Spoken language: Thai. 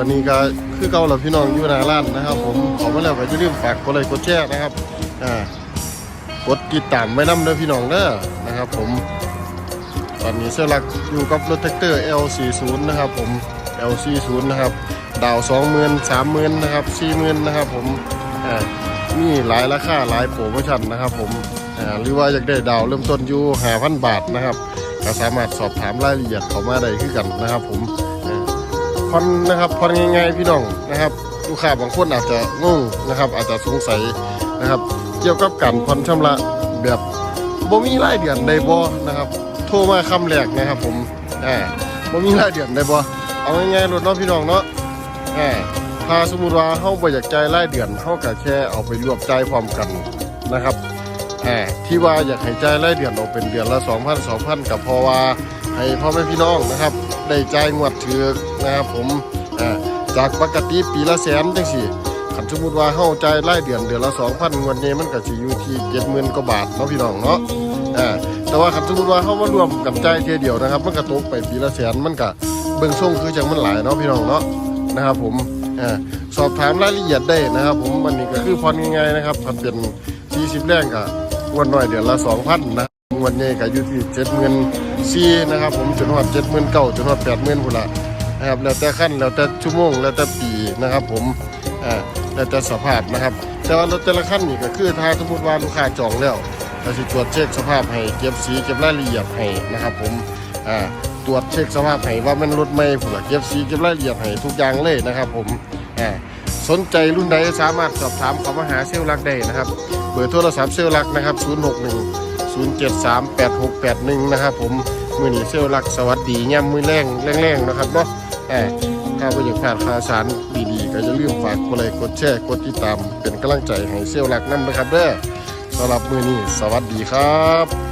อนนี้ก็คือเก่าแล้วพี่น้องอยู่นาร้านนะครับ ผมขอมาแล้วก็อย่าลืมฝากกดไลค์กดแชร์นะครับอ่ากดติดตามไว้นำเด้อพี่น้องเด้อนะครับ ผมตอนนี้เสื้อหลักอยู่กับรถแท็กเตอร์ L40 นะครับผม L40 นะครับดาว20,000 30,000นะครับ40,000นะครับ ผมอ่ามีหลายราคาหลายโปรโมชั่นนะครับ ผมอ่าหรือว่าอยากได้ดาวเริ่มต้นอยู่5,000บาทนะครับก็สามารถสอบถามรายละเอียดเข้ามาได้คือกันนะครับ ผม ผ่อนนะครับผ่อนง่ายๆพี่น้องนะครับลูกค้าบางคนอาจจะงงนะครับ อาจจะสงสัยนะครับ เกี่ยวกับการผ่อนชำระแบบบ่มีรายเดือนใดบ่นะครับ โทรมาคำแรกนะครับ ผมอ่าบ่มีรายเดือนได้บ่เอาง่ายๆรถเนาะพี่น้องเนาะอ่าถ้าสมมุติว่าเฮาบ่อยากจ่ายรายเดือนเฮาก็แค่เอาไปรวบจ่ายพร้อมกันนะครับอ่าที่ว่าอยากให้จ่ายรายเดือนออกเป็นเดือนละ2,000 2,000ก็เพราะว่า ให้พ่อแม่พี่น้องนะครับ ได้จ่ายงวดถือนะครับผมจากปกติปีละแสนจังซี่คันสมมุติว่าเฮาใจ่ายรายเดือนเดือนละ2,000งวดนี้มันก็สิอยู่ที่70,000กว่าบาทเนาะพี่น้องเนาะแต่ว่าคันสมมติว่าเข้ามารวมกับใจายเทียเดียวนะครับ มันก็ตกไปปีละแสนมันก็เบื้องส่งคือจังมันหลายเนาะพี่น้องเนาะนะครับผมสอบถามรายละเอียดได้นะครับ ผมวันนี้ก็คือพรง่ายๆนะครับพันเป็น40แรงก็วันหน้อยเดือนละ2,000นะ วันใหญ่ก็อยู่ที่74,000นซี่นะครับผมจนฮอด79,000จนฮอด80,000พุ่นละนะครับแล้วแต่ขั้นแล้วแต่ชั่วโมงแล้วแต่ปีนะครับผมอ่าแล้วแต่สภาพนะครับ แต่ว่ารถแต่ละขั้นนี่ก็คือถ้าสมมติว่าลูกค้าจองแล้วเราจะตรวจเช็คสภาพให้เก็บสีเก็บรายละเอียดให้นะครับผมอ่าตรวจเช็คสภาพให้ว่ามันรถไม่ผุนละเก็บสีเก็บรายละเอียดให้ทุกอย่างเลยนะครับผมอ่าสนใจรุ่นใดสามารถสอบถามเขามาหาเซลล์รักได้นะครับ เบอร์โทรศัพท์เซลล์รักนะครับ 061 073 8681 นะครับผมมือนีเซลล์รักสวัสดีย่ำมือแรงแรงๆนะครับเนาะแอ่ถ้าไม่อยากพลาดข่าวสารดีๆ ก็อย่าลืมฝากกดไลค์กดแชร์กดติดตาม เป็นกำลังใจให้เซลล์รักนั่นนะครับเด้อสำหรับมือนี้สวัสดีครับ